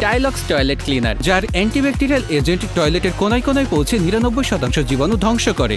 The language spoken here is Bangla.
টাইলক্স টয়লেট ক্লিনার যার অ্যান্টিব্যাকটেরিয়াল এজেন্ট টয়লেটের কোনায় কোনায় পৌঁছে নিরানব্বই শতাংশ জীবাণু ধ্বংস করে।